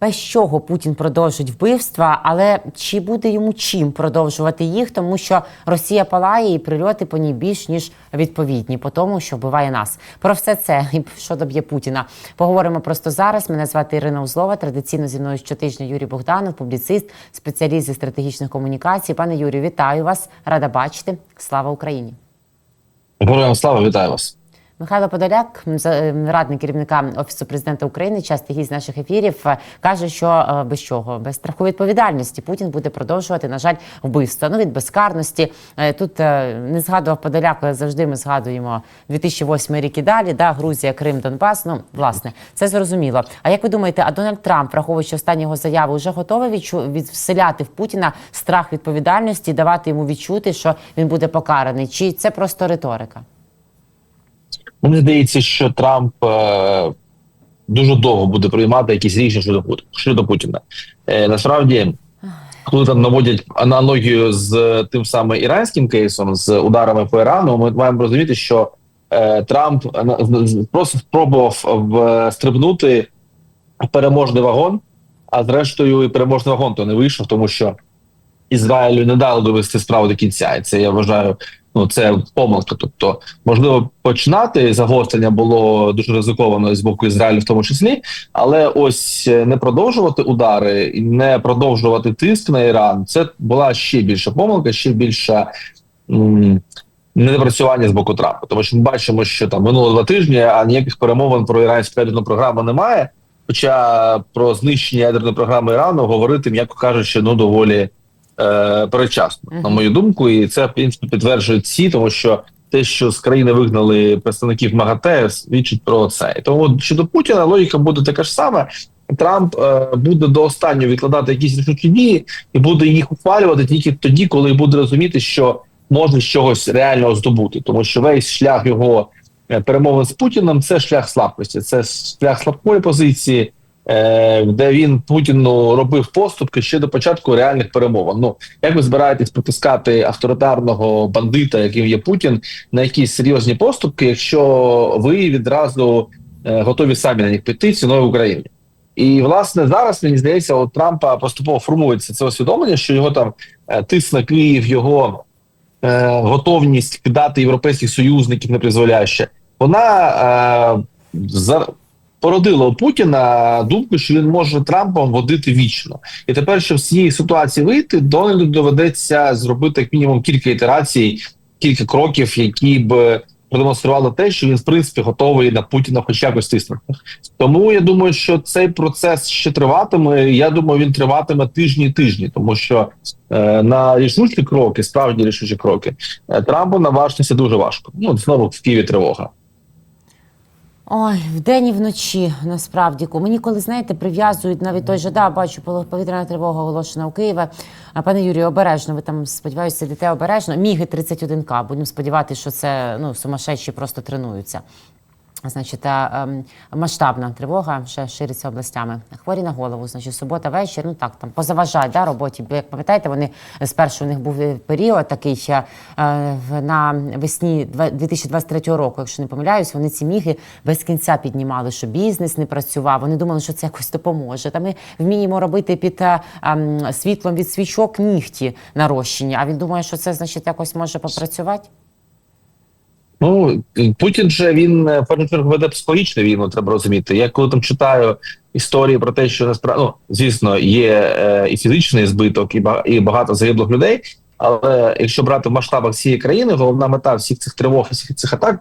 без чого Путін продовжить вбивства, але чи буде йому чим продовжувати їх, тому що Росія палає і прильоти по ній більш ніж відповідні по тому, що вбиває нас. Про все це і що доб'є Путіна. Поговоримо просто зараз. Мене звати Ірина Узлова. Традиційно зі мною щотижня Юрій Богданов, публіцист, спеціаліст зі стратегічних комунікацій. Пане Юрію, вітаю вас! Рада бачити. Слава Україні! Героям слава вітаю вас. Михайло Подоляк, радник керівника офісу президента України, частий гість наших ефірів, е, каже, що е, без чого, без страху відповідальності Путін буде продовжувати, на жаль, вбивства. Ну від безкарності. Е, Тут не згадував Подоляк, але завжди ми згадуємо 2008 рік і далі. Да, Грузія, Крим, Донбас. Ну власне, це зрозуміло. А як ви думаєте, а Дональд Трамп, враховуючи останні його заяви, вже готовий відчу... від... в Путіна страх відповідальності, давати йому відчути, що він буде покараний? Чи це просто риторика? Мені здається, що Трамп е, дуже довго буде приймати якісь рішення щодо Пут- щодо Путіна. Е, насправді, коли там наводять аналогію з тим самим іранським кейсом, з ударами по Ірану, ми маємо розуміти, що е, Трамп просто спробував в, стрибнути переможний вагон, а зрештою і переможний вагон то не вийшов, тому що Ізраїлю не дали довести справу до кінця. І це я вважаю. Ну, це помилка. Тобто, можливо, починати загострення було дуже ризиковано з боку Ізраїлю, в тому числі, але ось е, не продовжувати удари і не продовжувати тиск на Іран. Це була ще більша помилка, ще більша недопрацювання з боку Трампа. Тому що ми бачимо, що там минуло два тижні, а ніяких перемовин про іранську ядерну програму немає. Хоча про знищення ядерної програми Ірану говорити, м'яко кажучи, ну доволі е, передчасно, на мою думку, і це в принципі підтверджують всі, тому що те, що з країни вигнали представників МАГАТЕ, свідчить про це. І тому щодо Путіна логіка буде така ж сама. Трамп е, буде до останнього відкладати якісь рішучі дії і буде їх ухвалювати тільки тоді, коли буде розуміти, що може з чогось реального здобути, тому що весь шлях його е, перемовин з Путіним це шлях слабкості, це шлях слабкої позиції, де він Путіну робив поступки ще до початку реальних перемовин. Ну як ви збираєтесь потискати авторитарного бандита, яким є Путін, на якісь серйозні поступки, якщо ви відразу е, готові самі на них піти ціною України? І власне зараз мені здається, у Трампа поступово формується це усвідомлення, що його там е, тиск на Київ, його е, готовність кидати європейських союзників не призволяще, вона е, за, породила у Путіна думку, що він може Трампом водити вічно. І тепер, щоб з цієї ситуації вийти, Дональду доведеться зробити як мінімум кілька ітерацій, кілька кроків, які б продемонстрували те, що він в принципі готовий на Путіна хоч якось тиснути. Тому я думаю, що цей процес ще триватиме. Я думаю, він триватиме тижні тижні, тому що е, на рішучі кроки, справді рішучі кроки, е, Трампу наважитися дуже важко. Ну знову в Києві тривога. Ой, вдень і вночі насправді мені коли знаєте прив'язують навіть той же да, бачу повітряна тривога оголошена у Києві. А пане Юрію, обережно. Ви там сподіваюся, сидите обережно. Міги 31К. Будемо сподіватися, що це ну сумасшедші просто тренуються. Значить, ем, масштабна тривога вже шириться областями. Хворі на голову, значить, субота вечір. Ну так там позаважають да, роботі. Бо як пам'ятаєте, вони спершу у них був період такий ще е, на весні два- 2023 року, якщо не помиляюсь, вони ці міги без кінця піднімали, що бізнес не працював. Вони думали, що це якось допоможе. Та ми вміємо робити під е, ем, світлом від свічок нігті нарощення. А він думає, що це значить якось може попрацювати. Ну Путін же він е, першу веде психологічну війну, треба розуміти. Я коли там читаю історії про те, що насправді ну, звісно є е, і фізичний збиток, і багато загиблих людей. Але якщо брати в масштабах всієї країни, головна мета всіх цих тривог і всіх цих атак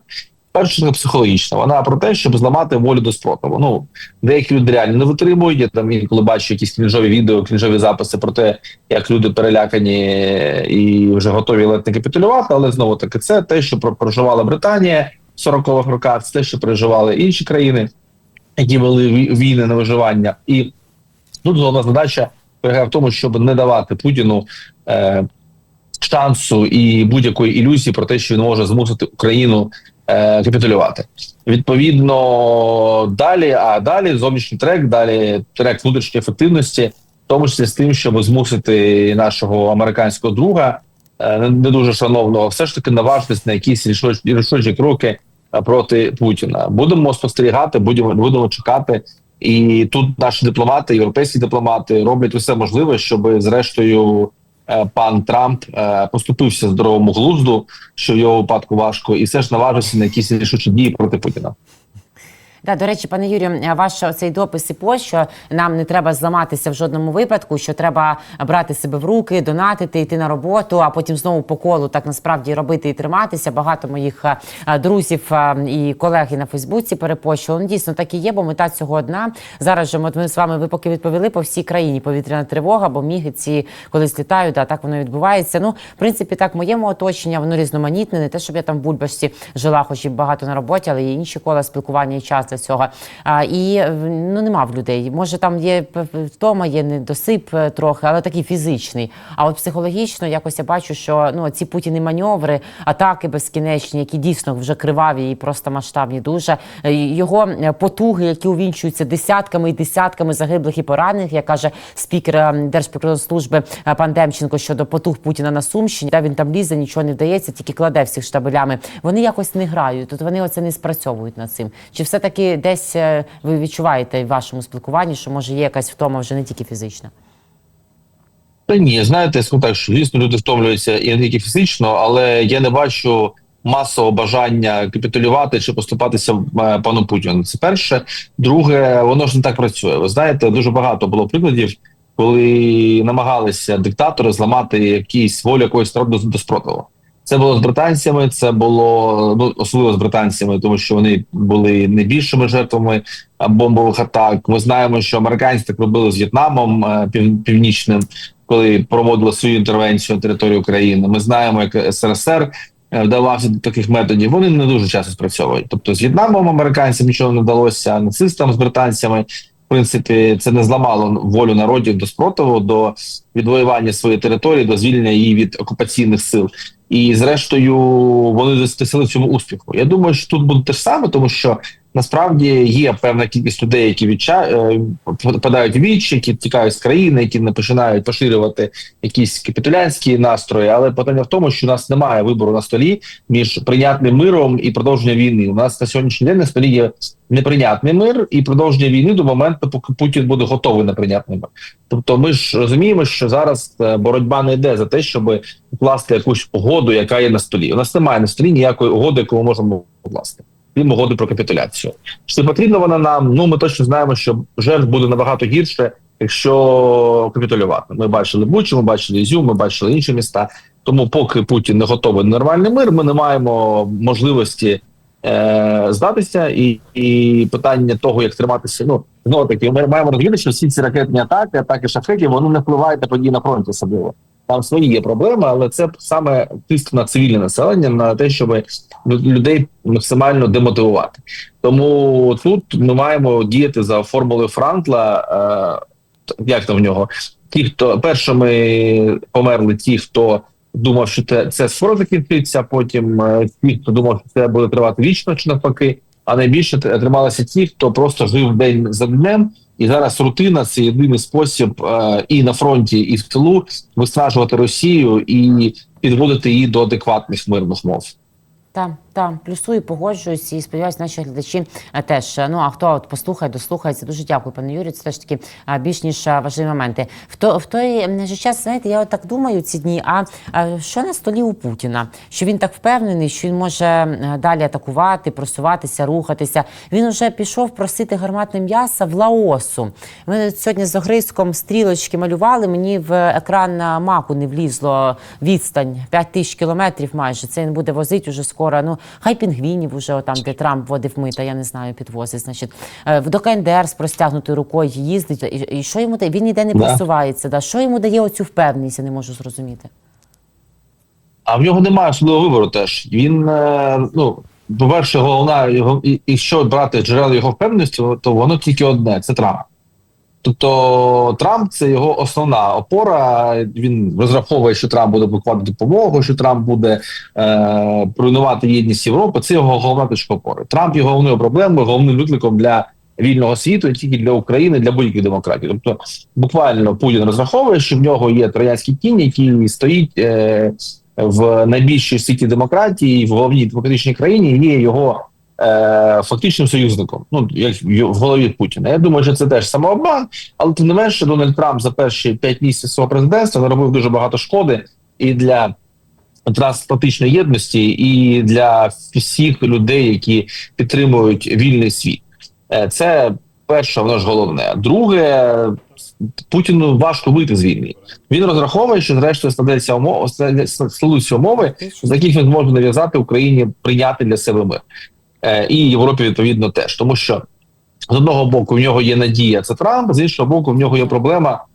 перша чергу психологічна. Вона про те, щоб зламати волю до спротиву. Ну деякі люди реально не витримують. Я там інколи бачу якісь крінжові відео, крінжові записи про те, як люди перелякані і вже готові ледь не капітулювати. Але знову таки, це те, що про- проживала Британія в 40-х роках, це те, що переживали інші країни, які вели війни на виживання. І тут головна задача полягає в тому, щоб не давати Путіну е, шансу і будь-якої ілюзії про те, що він може змусити Україну капітулювати. Відповідно, далі, а далі зовнішній трек, далі трек внутрішньої ефективності, в тому числі з тим, щоб змусити нашого американського друга, е, не дуже шановного, все ж таки наважитись на якісь рішучі, кроки е, проти Путіна. Будемо спостерігати, будемо будемо чекати. І тут наші дипломати, європейські дипломати роблять усе можливе, щоб зрештою е, пан Трамп е, поступився здоровому глузду, що в його випадку важко, і все ж наважився на якісь рішучі дії проти Путіна. Да, до речі, пане Юрію, ваш цей допис і пост, що нам не треба зламатися в жодному випадку, що треба брати себе в руки, донатити, йти на роботу, а потім знову по колу так насправді робити і триматися. Багато моїх е, друзів е, і колег і на Фейсбуці перепощували. Ну, дійсно так і є, бо мета цього одна. Зараз же ми з вами ви поки відповіли по всій країні повітряна тривога, бо міги ці колись літають, а так воно відбувається. Ну, в принципі, так моєму оточення воно різноманітне. Не те, щоб я там в Бульбашці жила, хоч і багато на роботі, але є інші кола спілкування і час для цього. А, і ну нема в людей. Може, там є втома, є недосип е, трохи, але такий фізичний. А от психологічно якось я бачу, що ну ці путіни маневри, атаки безкінечні, які дійсно вже криваві і просто масштабні, дуже е, його е, потуги, які увінчуються десятками і десятками загиблих і поранених, як каже спікер е, Держприкордонслужби пан Демченко щодо потуг Путіна на Сумщині. Та він там лізе, нічого не вдається, тільки кладе всіх штабелями. Вони якось не грають. Тут вони оце не спрацьовують над цим. Чи все таки десь е, ви відчуваєте в вашому спілкуванні, що може є якась втома вже не тільки фізична? Та ні, знаєте, так, що звісно, люди втомлюються і не тільки фізично, але я не бачу масового бажання капітулювати чи поступатися е, пану Путіну. Це перше. Друге, воно ж не так працює. Ви знаєте, дуже багато було прикладів, коли намагалися диктатори зламати якісь волю якоїсь народу до спротиву. Це було з британцями, це було ну особливо з британцями, тому що вони були найбільшими жертвами бомбових атак. Ми знаємо, що американці так робили з В'єтнамом е, пів, північним, коли проводили свою інтервенцію на територію України. Ми знаємо, як СРСР е, вдавався до таких методів. Вони не дуже часто спрацьовують. Тобто з В'єтнамом американцям нічого не вдалося, нацистам з британцями. Принципі, це не зламало волю народів до спротиву, до відвоювання своєї території, до звільнення її від окупаційних сил. І зрештою вони досягли цьому успіху. Я думаю, що тут буде те ж саме, тому що насправді є певна кількість людей, які відча... е, впадають в віч, які тікають з країни, які не починають поширювати якісь капітулянські настрої. Але питання в тому, що у нас немає вибору на столі між прийнятним миром і продовження війни. У нас на сьогоднішній день на столі є неприйнятний мир і продовження війни до моменту, поки Путін буде готовий на прийнятний мир. Тобто, ми ж розуміємо, що зараз е, боротьба не йде за те, щоб укласти якусь угоду, яка є на столі. У нас немає на столі ніякої угоди, яку ми можемо укласти. Крім угоди про капітуляцію. Чи потрібно вона нам? Ну ми точно знаємо, що жертв буде набагато гірше, якщо капітулювати. Ми бачили Бучу, ми бачили Ізюм, ми бачили інші міста. Тому, поки Путін не готовий на нормальний мир, ми не маємо можливості е, здатися, і, і питання того, як триматися. Ну знову таки, ми маємо розуміти, що всі ці ракетні атаки, атаки шахетів, вони не впливають на події на фронті особливо. Там свої є проблеми, але це саме тиск на цивільне населення, на те, щоб людей максимально демотивувати. Тому тут ми маємо діяти за формулою Франкла. Е, як там в нього? Ті, хто першими померли, ті, хто думав, що це, це скоро закінчиться. Потім е, ті, хто думав, що це буде тривати вічно, чи навпаки. А найбільше трималися ті, хто просто жив день за днем. І зараз рутина це єдиний спосіб е, і на фронті, і в тилу виснажувати Росію і підводити її до адекватних мирних мов. Так, так, плюсую, погоджуюсь і сподіваюся, наші глядачі е, теж. Ну а хто от послухає, дослухається, дуже дякую, пане Юрію. Це теж такі більш ніж важливі моменти. В то в той же час, знаєте, я от так думаю ці дні. А, що на столі у Путіна? Що він так впевнений, що він може е, далі атакувати, просуватися, рухатися. Він вже пішов просити гарматне м'яса в Лаосу. Ми сьогодні з Огризком стрілочки малювали. Мені в екран маку не влізло відстань 5 тисяч кілометрів. Майже це він буде возити уже скоро. Ну хай пінгвінів уже там, де Трамп вводив мита, я не знаю, підвозить. Значить, Е, до КНДР з простягнутою рукою їздить. І, і що йому дає? Він ніде не Да. просувається. Да? Що йому дає оцю впевненість? Я не можу зрозуміти. А в нього немає особливого вибору. Теж він е, ну по-перше, головна його і, і що брати джерело його впевненості, то воно тільки одне: це Трамп. Тобто Трамп це його основна опора. Він розраховує, що Трамп буде блокувати допомогу, що Трамп буде е, руйнувати єдність Європи. Це його головна точка опори. Трамп є головною проблемою, головним викликом для вільного світу, і тільки для України, для будь-яких демократій. Тобто, буквально Путін розраховує, що в нього є троянський кінь, який стоїть е, в найбільшій світі демократії, в головній демократичній країні. Є його е, фактичним союзником. Ну як в голові Путіна. Я думаю, що це теж самообман, але тим не менше, Дональд Трамп за перші п'ять місяців свого президентства наробив дуже багато шкоди і для трансатлантичної єдності, і для всіх людей, які підтримують вільний світ. Е, Це перше, воно ж головне. Друге, Путіну важко вийти з війни. Він розраховує, що зрештою складеться умови, складуться умови, за яких він зможе нав'язати Україні прийняти для себе мир. Е, і Європі відповідно теж, тому що з одного боку в нього є надія, це Трамп, з іншого боку, в нього є проблема.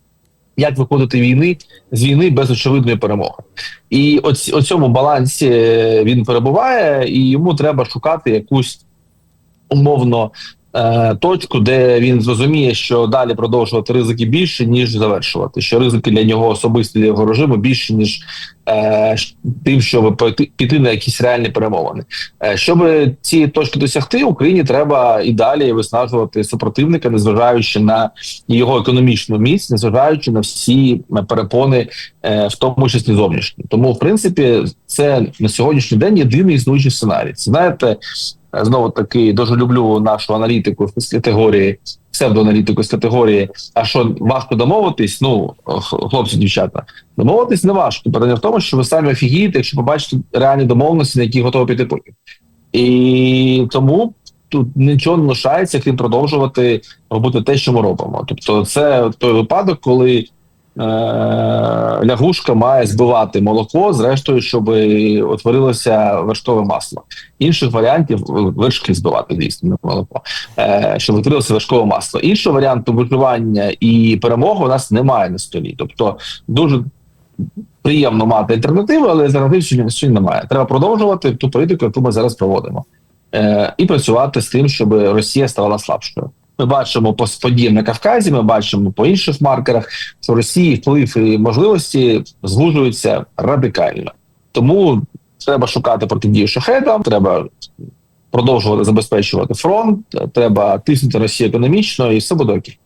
Як виходити війни з війни без очевидної перемоги, і оць, о цьому балансі е, він перебуває, і йому треба шукати якусь умовно е, точку, де він зрозуміє, що далі продовжувати ризики більше ніж завершувати. Що ризики для нього особисто для його режиму більше ніж е, тим, щоб піти, піти на якісь реальні перемовини. Е, щоб ці точки досягти, Україні треба і далі виснажувати супротивника, незважаючи на його економічну міць, незважаючи на всі перепони, е, в тому числі зовнішні. Тому, в принципі, це на сьогоднішній день єдиний існуючий сценарій. Це знаєте, знову таки дуже люблю нашу аналітику з категорії псевдоаналітику з категорії. А що важко домовитись? Ну хлопці, дівчата, домовитись не важко. Питання в тому, що ви самі офігієте, якщо побачите реальні домовленості, на які готові піти потім. І тому тут нічого не лишається, крім продовжувати робити те, що ми робимо. Тобто, це той випадок, коли лягушка має збивати молоко, зрештою, щоб утворилося вершкове масло. Інших варіантів вершки збивати, дійсно, молоко, е, щоб утворилося вершкове масло. Іншого варіанту виживання і перемоги у нас немає на столі. Тобто, дуже приємно мати альтернативи, але альтернатив сьогодні немає. Треба продовжувати ту політику, яку ми зараз проводимо, е, і працювати з тим, щоб Росія ставала слабшою. Ми бачимо по подіям на Кавказі, ми бачимо по інших маркерах, що Росії вплив і можливості звужуються радикально. Тому треба шукати протидію шахедам, треба продовжувати забезпечувати фронт, треба тиснути Росію економічно, і все буде окей.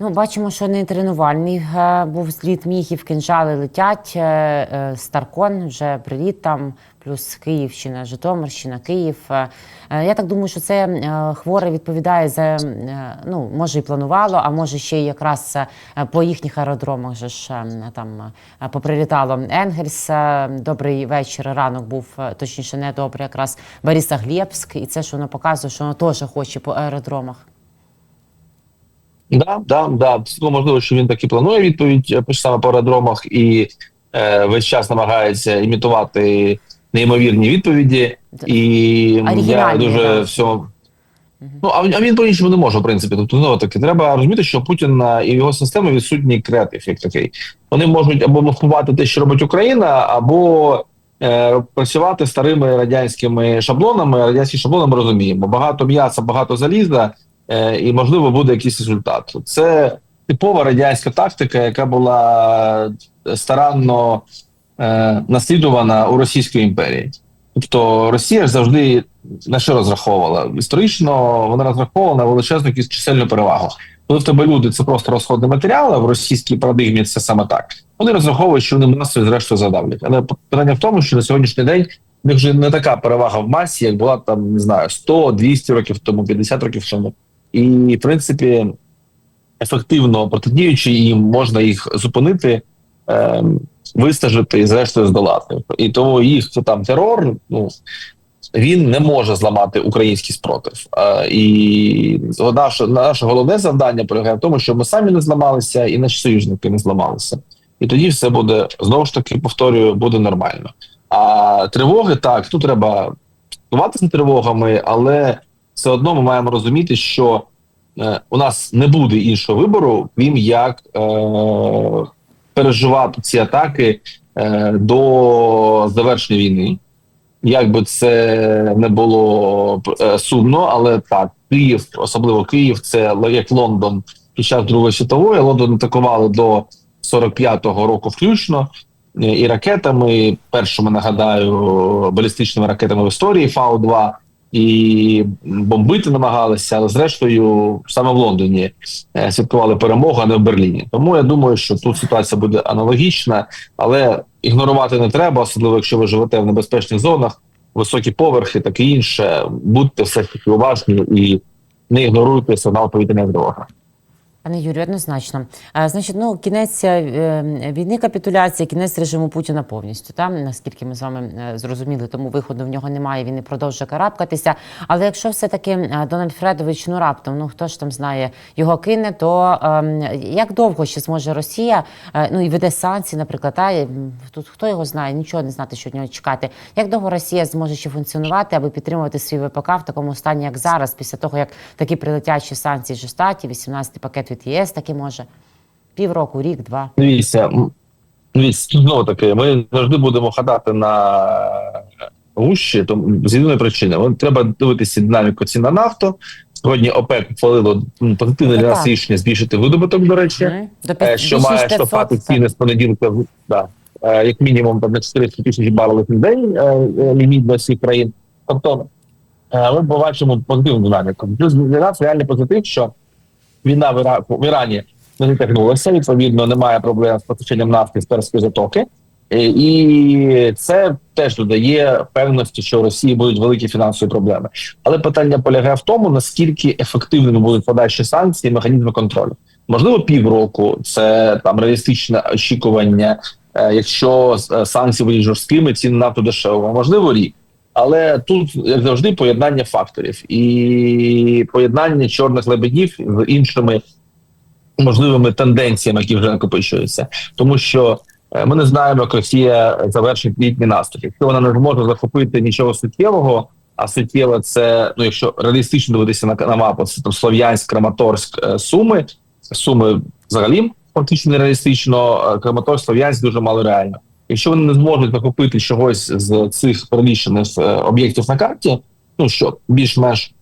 Ну, бачимо, що не тренувальний е, був зліт міхів, кинжали летять. е, е, Старкон вже приліт там, плюс Київщина, Житомирщина, Київ. Я так думаю, що це хворе відповідає за ну, може і планувало, а може ще й якраз по їхніх аеродромах же ж е, там поприлітало Енгельс. Добрий вечір. Ранок був точніше, не добрий, якраз Борисоглебськ. І це ж воно показує, що воно теж хоче по аеродромах. Да, да, да. Цілком можливо, що він таки планує відповідь е, саме по аеродромах і е, весь час намагається імітувати неймовірні відповіді. І я дуже да. всього. Ну, а, він- а він по-іншому не може, в принципі. Тобто, знову таки, треба розуміти, що у Путіна і його системи відсутній креатив, як такий. Вони можуть або маскувати те, що робить Україна, або е, працювати старими радянськими шаблонами. Радянські шаблони ми розуміємо. Багато м'яса, багато заліза, е, і можливо буде якийсь результат. Це типова радянська тактика, яка була старанно е, наслідувана у Російської імперії. Тобто Росія ж завжди на що розраховувала? Історично вона розраховувала на величезну якусь чисельну перевагу. Коли в тебе люди це просто розходний матеріал, а в російській парадигмі це саме так. Вони розраховують, що вони масою зрештою задавлять. Але питання в тому, що на сьогоднішній день в них вже не така перевага в масі, як була там, не знаю, 100, 200 років тому, 50 років тому. І в принципі, ефективно протидіючи їм, можна їх зупинити, е, вистажити і зрештою здолати. І тому їх там терор, ну він не може зламати український спротив. Е, і наше, наше головне завдання полягає в тому, щоб ми самі не зламалися, і наші союзники не зламалися. І тоді все буде знову ж таки повторюю, буде нормально. А тривоги так, тут треба за тривогами, але все одно ми маємо розуміти, що е, у нас не буде іншого вибору, крім як е, переживати ці атаки е, до завершення війни. Як би це не було е, сумно, але так, Київ, особливо Київ, це як Лондон під час Другої світової. Лондон атакували до 45-го року включно е, і ракетами. Першими нагадаю, балістичними ракетами в історії Фау-2 і бомбити намагалися, але зрештою саме в Лондоні е, святкували перемогу, а не в Берліні. Тому я думаю, що тут ситуація буде аналогічна, але ігнорувати не треба, особливо якщо ви живете в небезпечних зонах. високі поверхи, таке інше. Будьте все ж таки уважні і не ігноруйте сигнал повітряної тривоги. Пане Юрію, однозначно. А, значить, ну кінець е, війни капітуляції, кінець режиму Путіна повністю. Там наскільки ми з вами е, зрозуміли, тому виходу в нього немає. Він не продовжує карабкатися. Але якщо все таки Дональд Фредович, ну раптом, ну хто ж там знає, його кине, то е, як довго ще зможе Росія, е, ну і веде санкції, наприклад, та тут хто його знає, нічого не знати, що від нього чекати. Як довго Росія зможе ще функціонувати, аби підтримувати свій ВПК в такому стані, як зараз, після того як такі прилетячі санкції ж статі, 18-й пакет від ЄС, таки може півроку, рік, два. Дивіться, дивіться, знову таки, ми завжди будемо ходати на гущі, тому з єдиної причини. Треба дивитися динаміку цін на нафту. Сьогодні ОПЕК ухвалило позитивне для нас рішення збільшити видобуток, до речі. До Е, що більш має 500, штовхати ціни з понеділка, да, е, як мінімум на 400 тисяч барелів на день е, ліміт для всіх країн. Тобто ми побачимо позитивну динаміку. Плюс для нас реальний позитив, що війна в, Іра... в Ірані не затягнулася, відповідно, немає проблем з постачанням нафти з перської затоки. Е, І це теж додає певності, що в Росії будуть великі фінансові проблеми. Але питання полягає в тому, наскільки ефективними будуть подальші санкції, механізми контролю. Можливо, півроку це там реалістичне очікування. Е, Якщо е, санкції будуть жорсткими, ціни нафту дешево, можливо, рік. Але тут, як завжди, поєднання факторів і поєднання чорних лебедів з іншими можливими тенденціями, які вже накопичуються, тому що е, ми не знаємо, як Росія завершить літній наступ. Якщо вона не зможе захопити нічого суттєвого, а суттєво це ну, якщо реалістично дивитися на, на мапу, це там Слов'янськ, Краматорськ, е, Суми. Суми взагалі фактично нереалістично. е, Краматорськ, Слов'янськ дуже мало реально. Якщо вони не зможуть захопити чогось з цих перелічених е, об'єктів на карті, ну що більш-менш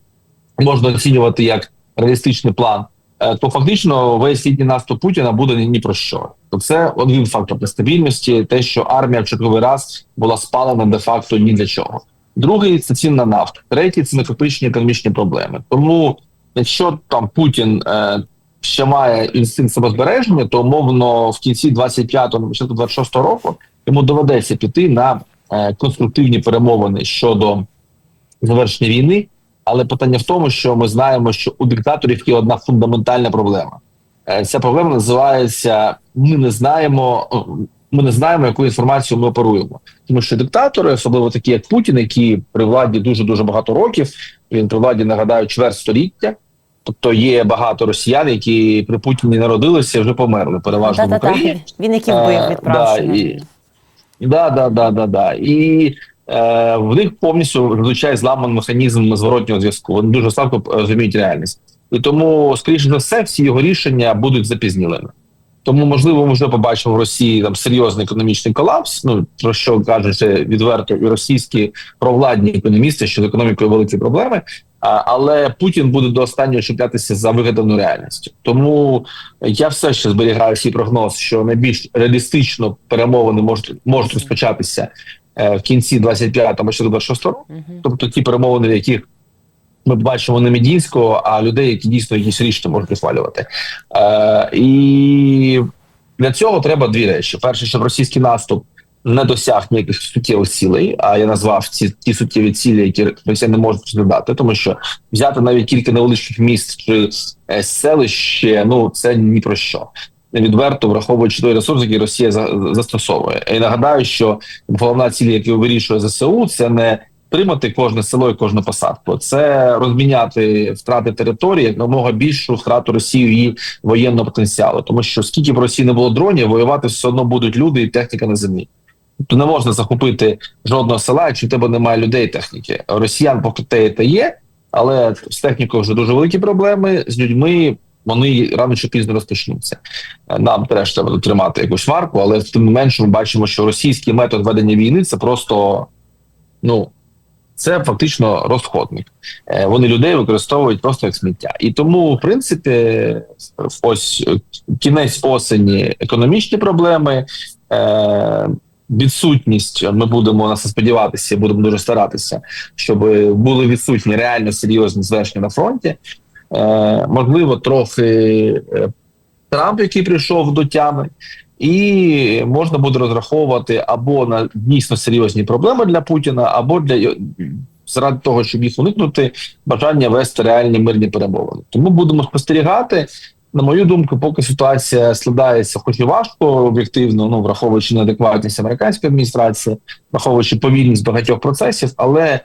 можна оцінювати як реалістичний план, е, то фактично весь літній наступ Путіна буде ні, про що. То це один фактор нестабільності, те, що армія в черговий раз була спалена де-факто ні для чого. Другий це цін на нафту. Третій це накопичені економічні проблеми. Тому, якщо там Путін е, ще має інстинкт самозбереження, то умовно в кінці 25-го, на початку 26-го року йому доведеться піти на е, конструктивні перемовини щодо завершення війни. Але питання в тому, що ми знаємо, що у диктаторів є одна фундаментальна проблема. Е, Ця проблема називається: ми не знаємо, ми не знаємо, яку інформацію ми оперуємо. Тому що диктатори, особливо такі, як Путін, які при владі дуже дуже багато років, він при владі нагадаю чверть століття. Тобто є багато росіян, які при Путіні народилися і вже померли, переважно в. Україні. Він який Е, вбив да, відправши. Да, да, да, да, да. І е, в них повністю зазвичай зламаний механізм зворотнього зв'язку. Вони дуже слабко е, розуміють реальність. І тому, скоріше за все, всі його рішення будуть запізнілими. Тому, можливо, ми вже побачимо в Росії там серйозний економічний колапс. Ну про що кажуть відверто і російські провладні економісти, що з економікою великі проблеми. А, але Путін буде до останнього чіплятися за вигадану реальністю. Тому я все ще зберігаю свій прогноз, що найбільш реалістично перемовини можуть можуть розпочатися е, в кінці 25-го або 26-го року. Тобто ті перемовини, в яких ми бачимо не Медінського, а людей, які дійсно якісь рішення можуть ухвалювати. Е, і для цього треба дві речі: перше, щоб російський наступ не досяг ніяких суттєвих цілей. А я назвав ці ті суттєві цілі, які Росія не може розглядати, тому що взяти навіть кілька невеличких міст чи е, селище, ну це ні про що. Відверто враховуючи той ресурс, який Росія за- застосовує. І нагадаю, що головна ціль, яку вирішує ЗСУ, це не тримати кожне село і кожну посадку, це розміняти втрати території якомога більшу втрату Росії її воєнного потенціалу. Тому що скільки б Росії не було дронів, воювати все одно будуть люди і техніка на землі. Тобто не можна захопити жодного села, якщо в тебе немає людей техніки. Росіян поки те те є, але з технікою вже дуже великі проблеми. З людьми вони рано чи пізно розпочнуться. Нам теж треба дотримати якусь марку, але тим не менше ми бачимо, що російський метод ведення війни це просто ну. Це фактично розходник. Е, Вони людей використовують просто як сміття. І тому, в принципі, ось е, кінець осені економічні проблеми, е, відсутність. Ми будемо на це сподіватися, будемо дуже старатися, щоб були відсутні реально серйозні звершення на фронті. Е, можливо, трохи Трамп, який прийшов до тями, і можна буде розраховувати або на дійсно серйозні проблеми для Путіна, або для заради того, щоб їх уникнути, бажання вести реальні мирні перемовини. Тому будемо спостерігати. На мою думку, поки ситуація складається, хоч і важко об'єктивно, ну враховуючи неадекватність американської адміністрації, враховуючи повільність багатьох процесів, але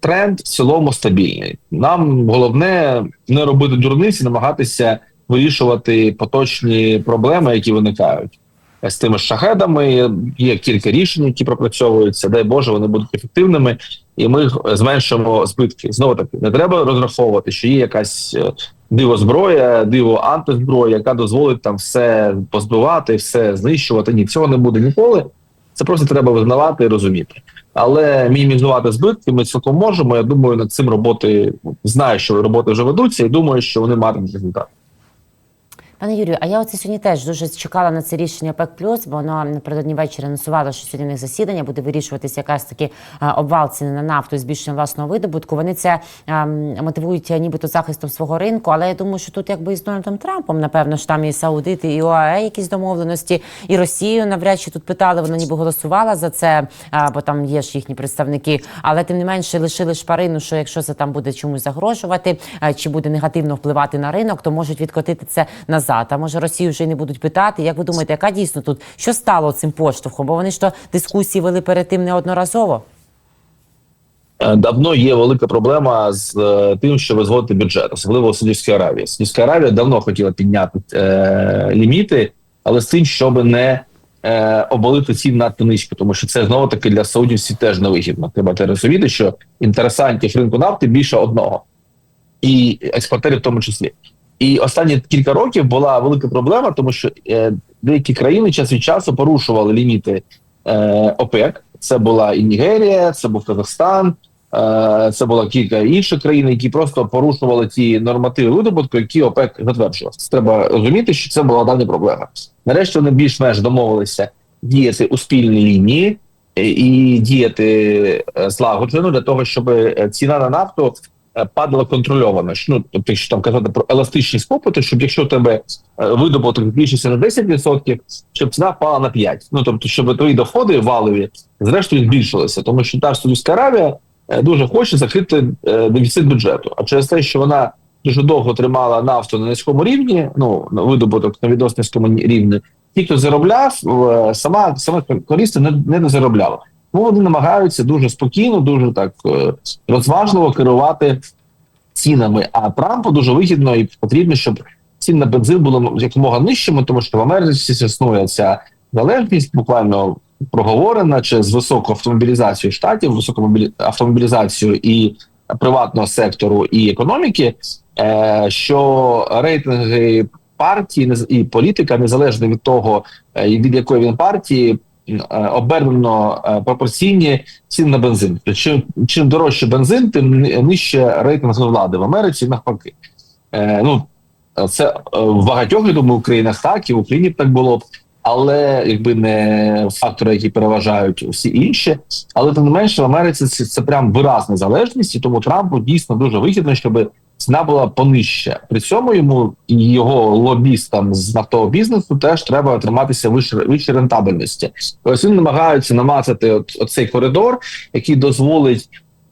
тренд в цілому стабільний. Нам головне не робити дурниці, намагатися вирішувати поточні проблеми, які виникають. З тими шахедами є кілька рішень, які пропрацьовуються. Дай Боже, вони будуть ефективними, і ми зменшимо збитки. Знову таки, не треба розраховувати, що є якась е, диво зброя, диво антизброя, яка дозволить там все позбивати, все знищувати. Ні, цього не буде ніколи. Це просто треба визнавати і розуміти. Але мінімізувати збитки ми цілком можемо. Я думаю, над цим роботи знаю, що роботи вже ведуться, і думаю, що вони матимуть результат. Пане Юрію, а я оце сьогодні теж дуже чекала на це рішення ОПЕК+, бо воно напередодні ввечері анонсувало, що сьогодні них засідання буде вирішуватися якраз таки а, обвал ціни на нафту і збільшення власного видобутку. Вони це а, мотивують нібито захистом свого ринку, але я думаю, що тут якби і з Дональдом Трампом, напевно, ж там і Саудити, і ОАЕ якісь домовленості, і Росію навряд чи тут питали, вона ніби голосувала за це, а, бо там є ж їхні представники. Але тим не менше лишили шпарину, що якщо це там буде чомусь загрожувати, чи буде негативно впливати на ринок, то можуть відкотити це назад. А може Росію вже й не будуть питати. Як ви думаєте, яка дійсно тут що стало цим поштовхом? Бо вони ж то дискусії вели перед тим неодноразово. Е, Давно є велика проблема з е, тим, що визводити бюджет, особливо в Саудівській Аравії. Саудівська Аравія давно хотіла підняти е, ліміти, але з тим, щоб не е, обвалити цін надто низько, тому що це знову таки для саудівців теж невигідно. Треба те розуміти, що інтересантів ринку нафти більше одного, і експортерів в тому числі. І останні кілька років була велика проблема, тому що е, деякі країни час від часу порушували ліміти е, ОПЕК. Це була і Нігерія, це був Казахстан, е, це була кілька інших країн, які просто порушували ті нормативи видобутку, які ОПЕК затверджував. Треба розуміти, що це була давня проблема. Нарешті вони більш-менш домовилися діяти у спільній лінії е, і діяти е, злагоджено для того, щоб е, ціна на нафту е, падала контрольовано. Ну, тобто, якщо там казати про еластичність попиту, щоб якщо у тебе е, видобуток збільшився на 10%, щоб ціна впала на 5%. Ну тобто, щоб твої доходи валові зрештою збільшилися, тому що та ж Саудівська Аравія е, дуже хоче закрити дефіцит бюджету. А через те, що вона дуже довго тримала нафту на низькому рівні, ну на видобуток на відносно низькому рівні, ті, хто заробляв, сама саме користи не, не дозаробляла. Тому вони намагаються дуже спокійно, дуже так е, розважливо керувати цінами. А Трампу дуже вигідно і потрібно, щоб цін на бензин було якомога нижчими, тому що в Америці існує ця залежність, буквально проговорена через високу автомобілізацію штатів, високу автомобілізацію і приватного сектору і економіки, е, що рейтинги партії і політика незалежно від того, е, від якої він партії. Е, Обернено е, пропорційні цін на бензин. Тобто, Чим чим дорожче бензин, тим нижче рейтинг влади в Америці навпаки. Е, ну це е, в багатьох я думаю, країнах так і в Україні так було б, але якби не фактори, які переважають всі інші. Але тим не менше, в Америці це, це прям виразна залежність, і тому Трампу дійсно дуже вигідно, щоб ціна була понижча. При цьому йому і його лобістам з нафтового бізнесу теж треба триматися вище, вище рентабельності. Ось він намагається намацати от, оцей коридор, який дозволить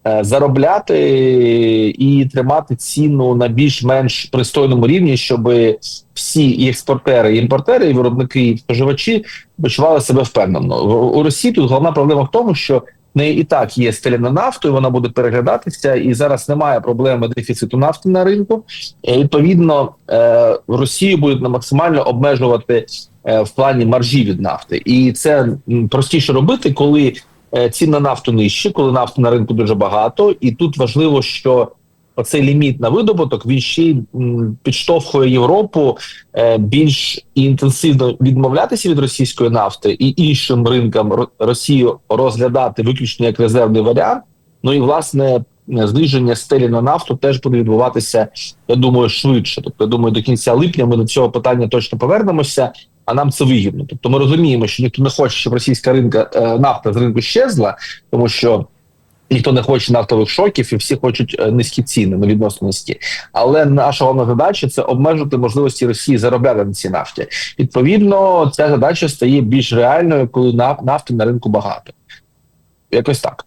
е, заробляти і тримати ціну на більш-менш пристойному рівні, щоб всі і експортери, і імпортери, і виробники, і споживачі почували себе впевнено. У Росії тут головна проблема в тому, що неї і так є стеля на нафту, і вона буде переглядатися, і зараз немає проблеми дефіциту нафти на ринку. І, відповідно, е, Росію будуть на максимально обмежувати е, в плані маржі від нафти, і це простіше робити, коли е, ціни на нафту нижчі, коли нафти на ринку дуже багато, і тут важливо, що оцей ліміт на видобуток він ще й підштовхує Європу е, більш інтенсивно відмовлятися від російської нафти і іншим ринкам Росію розглядати виключно як резервний варіант. Ну і власне зниження стелі на нафту теж буде відбуватися, я думаю, швидше. Тобто, я думаю, до кінця липня ми до цього питання точно повернемося. А нам це вигідно. Тобто, ми розуміємо, що ніхто не хоче, щоб російська ринка е, нафта з ринку щезла, тому що Ніхто не хоче нафтових шоків, і всі хочуть е, низькі ціни, ну відносно низькі. Але наша головна задача це обмежити можливості Росії заробляти на цій нафті. Відповідно, ця задача стає більш реальною, коли наф- нафти на ринку багато. Якось так.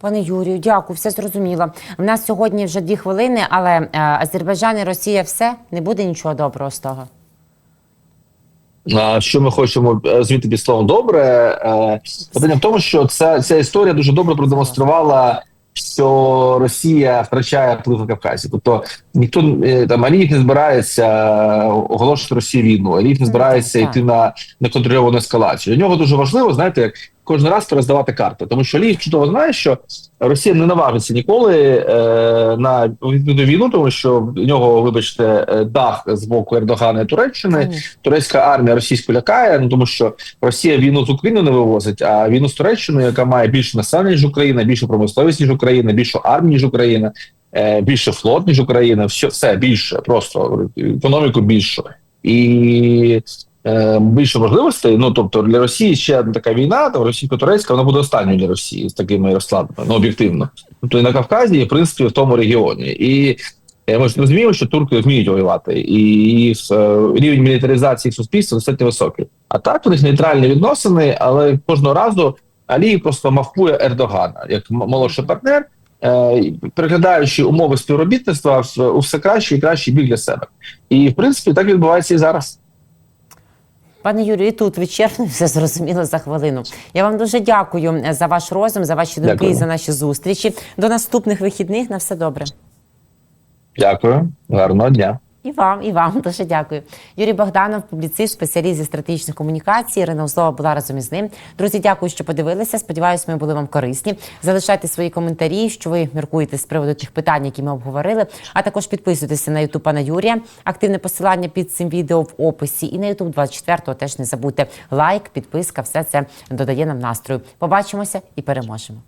Пане Юрію, дякую, все зрозуміло. У нас сьогодні вже дві хвилини, але е, Азербайджан і Росія все не буде нічого доброго з того. Що ми хочемо е, звідти під словом добре? Е, Питання в тому, що ця, ця історія дуже добре продемонструвала, що Росія втрачає вплив на Кавказі. Тобто ніхто е, там Аліїв не збирається оголошувати Росію війну, Аліїв не збирається йти на неконтрольовану ескалацію. Для нього дуже важливо, знаєте, як кожен раз перездавати карти, тому що Алієв чудово знає, що Росія не наважиться ніколи е, на відповідну війну, тому що в нього, вибачте, е, дах з боку Ердогана і Туреччини Конечно. турецька армія російську лякає, ну тому що Росія війну з України не вивозить, а війну з Туреччиною, яка має більше населення ніж Україна, більшу промисловість ніж Україна, більшу армію ніж Україна, е, більше флот ніж Україна. Все, все більше, просто економіку більшу і. Е, Більше можливостей, ну тобто для Росії ще одна така війна, там російсько-турецька, вона буде останньою для Росії з такими розкладами, ну об'єктивно. Тобто і на Кавказі, і в принципі в тому регіоні. І е, ми ж розуміємо, що турки вміють воювати, і е, рівень мілітаризації суспільства достатньо високий. А так у них нейтральні відносини, але кожного разу Алій просто мавкує Ердогана як молодший партнер, переглядаючи умови співробітництва у все краще і кращий бік для себе. І в принципі так відбувається і зараз. Пане Юрію, і тут вичерпно все зрозуміло за хвилину. Я вам дуже дякую е, за ваш розум, за ваші думки і за наші зустрічі. До наступних вихідних. На все добре. Дякую, гарного дня. І вам, і вам дуже дякую. Юрій Богданов, публіцист, спеціаліст зі стратегічних комунікацій. Ірина Узлова була разом із ним. Друзі, дякую, що подивилися. Сподіваюсь, ми були вам корисні. Залишайте свої коментарі, що ви міркуєте з приводу тих питань, які ми обговорили. А також підписуйтеся на Ютуб пана Юрія. Активне посилання під цим відео в описі. І на Ютуб 24-го теж не забудьте лайк, підписка. Все це додає нам настрою. Побачимося і переможемо.